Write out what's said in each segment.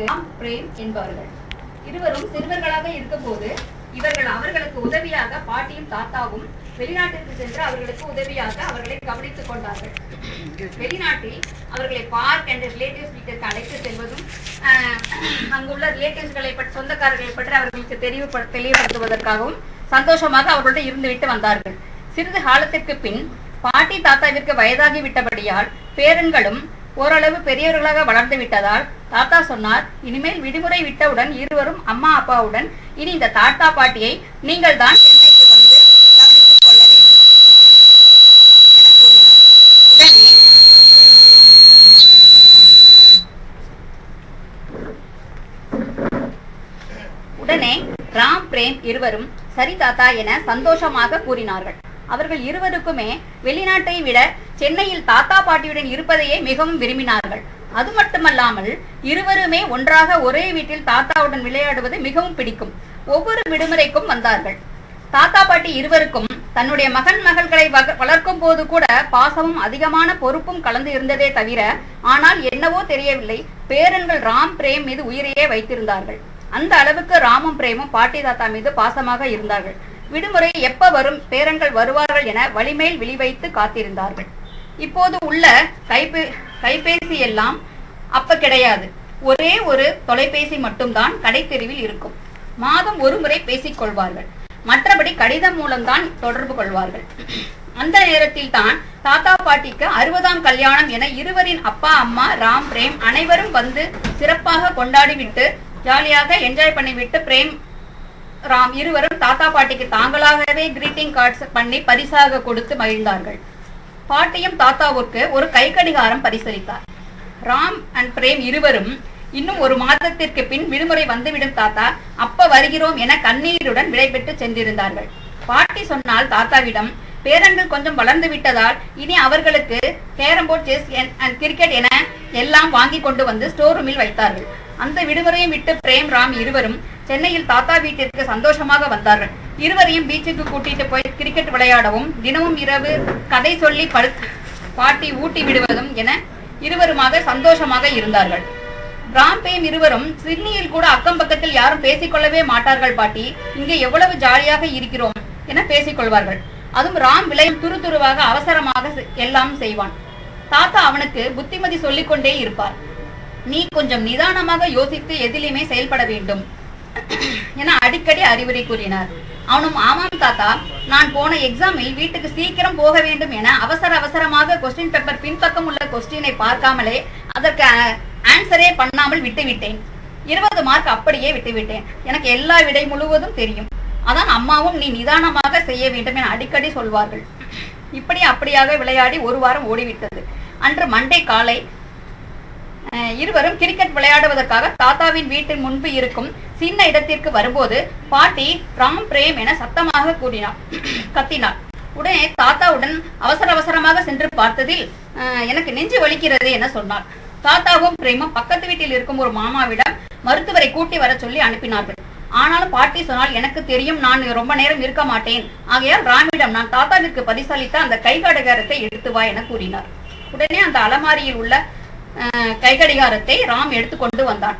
Ram frame என்பவர்கள். இருவரும் சிறுவர்களாக இருக்கும்போது இவர்கள் அவர்களுக்கு உதவியாக பாட்டியும் தாத்தாவும் வெளிநாட்டிற்கு சென்று அவர்களுக்கு உதவியாக அவர்களை கவனித்துக் கொண்டார்கள். வெளிநாட்டில் அவர்களை பார்க் என்ற ரிலேட்டிவ்ஸ் வீட்டிற்கு அழைத்து செல்வதும் அங்குள்ள ரிலேட்டிவ்ஸ்களை பற்றி சொந்தக்காரர்களை பற்றி அவர்களுக்கு தெளிவு தெளிவுபடுத்துவதற்காகவும் சந்தோஷமாக அவர்களுடன் இருந்துவிட்டு வந்தார்கள். சிறிது காலத்திற்கு பின் பாட்டி தாத்தாவிற்கு வயதாகி விட்டபடியால் பேரன்களும் ஓரளவு பெரியவர்களாக வளர்ந்து விட்டதால் தாத்தா சொன்னார் இனிமேல் விடுமுறை விட்டவுடன் இருவரும் அம்மா அப்பாவுடன் இனி இந்த தாத்தா பாட்டியை நீங்கள் தான் சென்னைக்கு வந்து கவனித்துக் கொள்ள வேண்டும். என கூறினார். உடனே உடனே ராம் பிரேம் இருவரும் சரி தாத்தா என சந்தோஷமாக கூறினார்கள். அவர்கள் இருவருக்குமே வெளிநாட்டை விட சென்னையில் தாத்தா பாட்டியுடன் இருப்பதையே மிகவும் விரும்பினார்கள். அது மட்டுமல்லாமல் இருவருமே ஒன்றாக ஒரே வீட்டில் தாத்தாவுடன் விளையாடுவது மிகவும் பிடிக்கும். ஒவ்வொரு விடுமுறைக்கும் வந்தார்கள். தாத்தா பாட்டி இருவருக்கும் தன்னுடைய மகன் மகள்களை வளர்க்கும் போது கூட பாசமும் அதிகமான பொறுப்பும் கலந்து இருந்ததே தவிர ஆனால் என்னவோ தெரியவில்லை. பேரன்கள் ராம் பிரேம் மீது உயிரையே வைத்திருந்தார்கள். அந்த அளவுக்கு ராமும் பிரேமும் பாட்டி தாத்தா மீது பாசமாக இருந்தார்கள். விடுமுறை எப்ப வரும் பேரன்கள் வருவார்கள் என வழிமேல் விழி வைத்து காத்திருந்தார்கள். இப்போது உள்ள கைபே கைபேசி எல்லாம் அப்ப கிடையாது. ஒரே ஒரு தொலைபேசி மட்டும்தான் கடைத்தெருவில் இருக்கும். மாதம் ஒரு முறை பேசிக் கொள்வார்கள் மற்றபடி கடிதம் மூலம்தான் தொடர்பு கொள்வார்கள். அந்த நேரத்தில் தான் தாத்தா பாட்டிக்கு அறுபதாம் கல்யாணம் என இருவரின் அப்பா அம்மா ராம் பிரேம் அனைவரும் வந்து சிறப்பாக கொண்டாடிவிட்டு ஜாலியாக என்ஜாய் பண்ணிவிட்டு பிரேம் ராம் இருவரும் தாத்தா பாட்டிக்கு தாங்களாகவே கிரீட்டிங் கார்ட்ஸ் பண்ணி பரிசாக கொடுத்து மகிழ்ந்தார்கள். பாட்டியும் தாத்தாவுக்கு ஒரு கை கடிகாரம் பரிசளித்தார். ராம் அண்ட் பிரேம் இருவரும் இன்னும் ஒரு மாதத்திற்கு பின் விடுமுறை வந்துவிடும் தாத்தா அப்ப வருகிறோம் என கண்ணீருடன் விடைபெற்று சென்றிருந்தார்கள். பாட்டி சொன்னால் தாத்தாவிடம் பேரன்கள் கொஞ்சம் வளர்ந்து விட்டதால் இனி அவர்களுக்கு கேரம்போர்ட் செஸ் அண்ட் கிரிக்கெட் என எல்லாம் வாங்கி கொண்டு வந்து ஸ்டோர் ரூமில் வைத்தார்கள். அந்த விடுமுறையும் விட்டு பிரேம் ராம் இருவரும் சென்னையில் தாத்தா வீட்டிற்கு சந்தோஷமாக வந்தார்கள். இருவரையும் பீச்சுக்கு கூட்டிட்டு போய் கிரிக்கெட் விளையாடவும் தினமும் இரவு கதை சொல்லி படு பாட்டி ஊட்டி விடுவதும் என இருவருமாக சந்தோஷமாக இருந்தார்கள். ராம் இருவரும் சிட்னியில் கூட அக்கம் பக்கத்தில் யாரும் பேசிக்கொள்ளவே மாட்டார்கள் பாட்டி. இங்கே எவ்வளவு ஜாலியாக இருக்கிறோம் என பேசிக்கொள்வார்கள். அதுவும் ராம் விளையும் துரு துருவாக அவசரமாக செ- எல்லாம் செய்வான். தாத்தா அவனுக்கு புத்திமதி சொல்லிக் கொண்டே இருப்பார். நீ கொஞ்சம் நிதானமாக யோசித்து எதிலுமே செயல்பட வேண்டும் என அடிக்கடி அறிவுரை கூறினார். அவனும் ஆமாம் தாத்தா நான் போன எக்ஸாமில் வீட்டுக்கு சீக்கிரம் போக வேண்டும் என அவசர அவசரமாக கொஸ்டின் பேப்பர் பின்பக்கம் உள்ள கொஸ்டினை பார்க்காமலே அதற்கு ஆன்சரே பண்ணாமல் விட்டுவிட்டேன் இருபது மார்க் அப்படியே விட்டுவிட்டேன் எனக்கு எல்லா விடை முழுவதும் தெரியும். அதான் அம்மாவும் நீ நிதானமாக செய்ய வேண்டும் என அடிக்கடி சொல்வார்கள். இப்படி அப்படியாக விளையாடி ஒரு வாரம் ஓடிவிட்டது. அன்று மண்டே காலை இருவரும் கிரிக்கெட் விளையாடுவதற்காக தாத்தாவின் வீட்டின் முன்பு இருக்கும் சின்ன இடத்திற்கு வரும்போது பாட்டி ராம் பிரேம் என சத்தமாக கூறினார் கத்தினார். உடனே தாத்தாவுடன் அவசர அவசரமாக சென்று பார்த்ததில் எனக்கு நெஞ்சு வலிக்கிறது என சொன்னார். தாத்தாவும் பிரேமும் பக்கத்து வீட்டில் இருக்கும் ஒரு மாமாவிடம் மருத்துவரை கூட்டி வர சொல்லி அனுப்பினார்கள். ஆனாலும் பாட்டி சொன்னால் எனக்கு தெரியும் நான் ரொம்ப நேரம் இருக்க மாட்டேன். ஆகையால் ராமிடம் நான் தாத்தாவிற்கு பரிசளித்த அந்த கைகடகாரத்தை எடுத்து வா என கூறினார். உடனே அந்த அலமாரியில் உள்ள கை கடிகாரத்தை ராம் எடுத்துக்கொண்டு வந்தான்.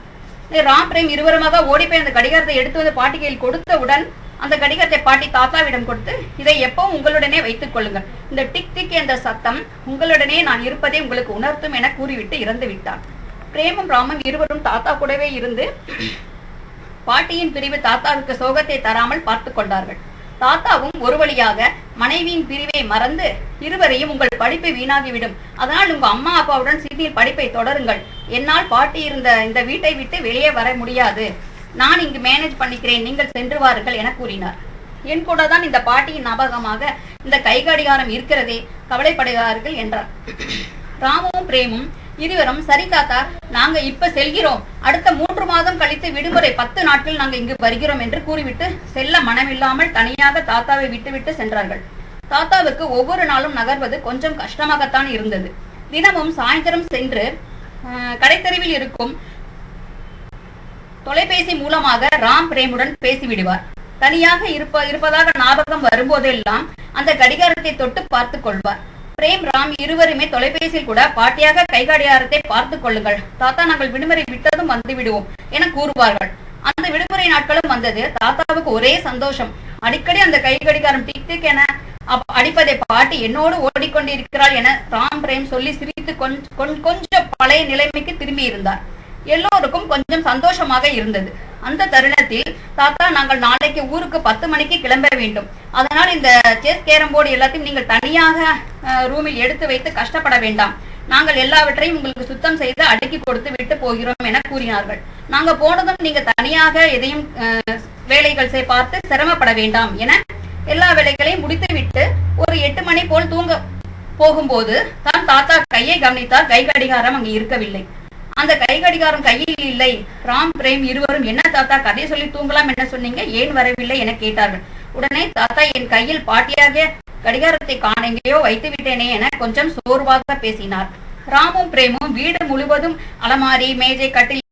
ராம் பிரேம் இருவருமாக ஓடிப்போய் அந்த கடிகாரத்தை எடுத்து வந்து பாட்டி கையில் கொடுத்தவுடன் அந்த கடிகாரத்தை பாட்டி தாத்தாவிடம் கொடுத்து இதை எப்பவும் உங்களுடனே வைத்துக் கொள்ளுங்கள். இந்த டிக் டிக் என்ற சத்தம் உங்களுடனே நான் இருப்பதை உங்களுக்கு உணர்த்தும் என கூறிவிட்டு இறந்து விட்டான். பிரேமும் ராமும் இருவரும் தாத்தா கூடவே இருந்து பாட்டியின் பிரிவு தாத்தாவுக்கு சோகத்தை தராமல் பார்த்து கொண்டார்கள். தாத்தாவும் ஒரு வழியாக மனைவியின் பிரிவை மறந்து இருவரையும் உங்கள் படிப்பை வீணாகிவிடும். அதனால் உங்க அம்மா அப்பாவுடன் சிட்னியில் படிப்பை தொடருங்கள். என்னால் பாட்டி இருந்த இந்த வீட்டை விட்டு வெளியே வர முடியாது. நான் இங்கு மேனேஜ் பண்ணிக்கிறேன். நீங்கள் சென்று வாருங்கள் என கூறினார். என் கூட தான் இந்த பாட்டியின் ஞாபகமாக இந்த கைகடிகாரம் இருக்கிறதே கவலைப்படுகிறார்கள் என்றார். ராமுவும் பிரேமும் இருவரும் சரி தாத்தா நாங்க இப்ப செல்கிறோம். அடுத்த மூன்று மாதம் கழித்து விடுமுறை பத்து நாட்கள் நாங்க இங்கு வருகிறோம் என்று கூறிவிட்டு செல்ல மனமில்லாமல் தனியாக தாத்தாவை விட்டுவிட்டு சென்றார்கள். தாத்தாவுக்கு ஒவ்வொரு நாளும் நகர்வது கொஞ்சம் கஷ்டமாகத்தான் இருந்தது. தினமும் சாயந்தரம் சென்று அஹ், கடைத்தெருவில் இருக்கும் தொலைபேசி மூலமாக ராம் பிரேமுடன் பேசிவிடுவார். தனியாக இருப்ப இருப்பதாக ஞாபகம் வரும்போதெல்லாம் அந்த கடிகாரத்தை தொட்டு பார்த்து கொள்வார். பிரேம் ராம் இருவருமே தொலைபேசியில் கூட பாட்டியாக கைகாடியாரத்தை பார்த்துக் கொள்ளுங்கள். தாத்தா நாங்கள் விடுமுறை விட்டதும் வந்து விடுவோம் என கூறுவார்கள். அந்த விடுமுறை நாட்களும் வந்தது. தாத்தாவுக்கு ஒரே சந்தோஷம். அடிக்கடி அந்த கைகடிகாரம் டிக் டிக் என அடிப்பதை பாட்டி என்னோடு ஓடிக்கொண்டிருக்கிறாள் என ராம் பிரேம் சொல்லி சிரித்து கொஞ்ச- கொஞ்ச- கொஞ்சம் பழைய நிலைமைக்கு திரும்பி இருந்தார் எல்லோருக்கும் கொஞ்சம் சந்தோஷமாக இருந்தது. அந்த தருணத்தில் தாத்தா நாங்கள் நாளைக்கு ஊருக்கு பத்து மணிக்கு கிளம்ப வேண்டும். அதனால் இந்த செஸ் கேரம் போர்டு எல்லாத்தையும் நீங்கள் தனியாக ரூமில் எடுத்து வைத்து கஷ்டப்பட வேண்டாம். நாங்கள் எல்லாவற்றையும் உங்களுக்கு சுத்தம் செய்து அடுக்கி கொடுத்து விட்டு போகிறோம் என கூறினார்கள். நாங்க போனதும் நீங்க தனியாக எதையும் அஹ், வேலைகள் செய்ய பார்த்து சிரமப்பட வேண்டாம் என எல்லா வேலைகளையும் முடித்துவிட்டு ஒரு எட்டு மணி போல் தூங்க போகும்போது தான் தாத்தா கையை கவனித்தார். கை கடிகாரம் அங்கு இருக்கவில்லை. அந்த கை கடிகாரம் கையில் இல்லை. ராம் பிரேம் இருவரும் என்ன தாத்தா கதை சொல்லி தூங்கலாம் என்ன சொன்னீங்க? ஏன் வரவில்லை? என கேட்டார்கள். உடனே தாத்தா என் கையில் பாட்டியாக கடிகாரத்தை காண எங்கேயோ வைத்து விட்டேனே என கொஞ்சம் சோர்வாக பேசினார். ராமும் பிரேமும் வீடு முழுவதும் அலமாரி மேஜை கட்டில்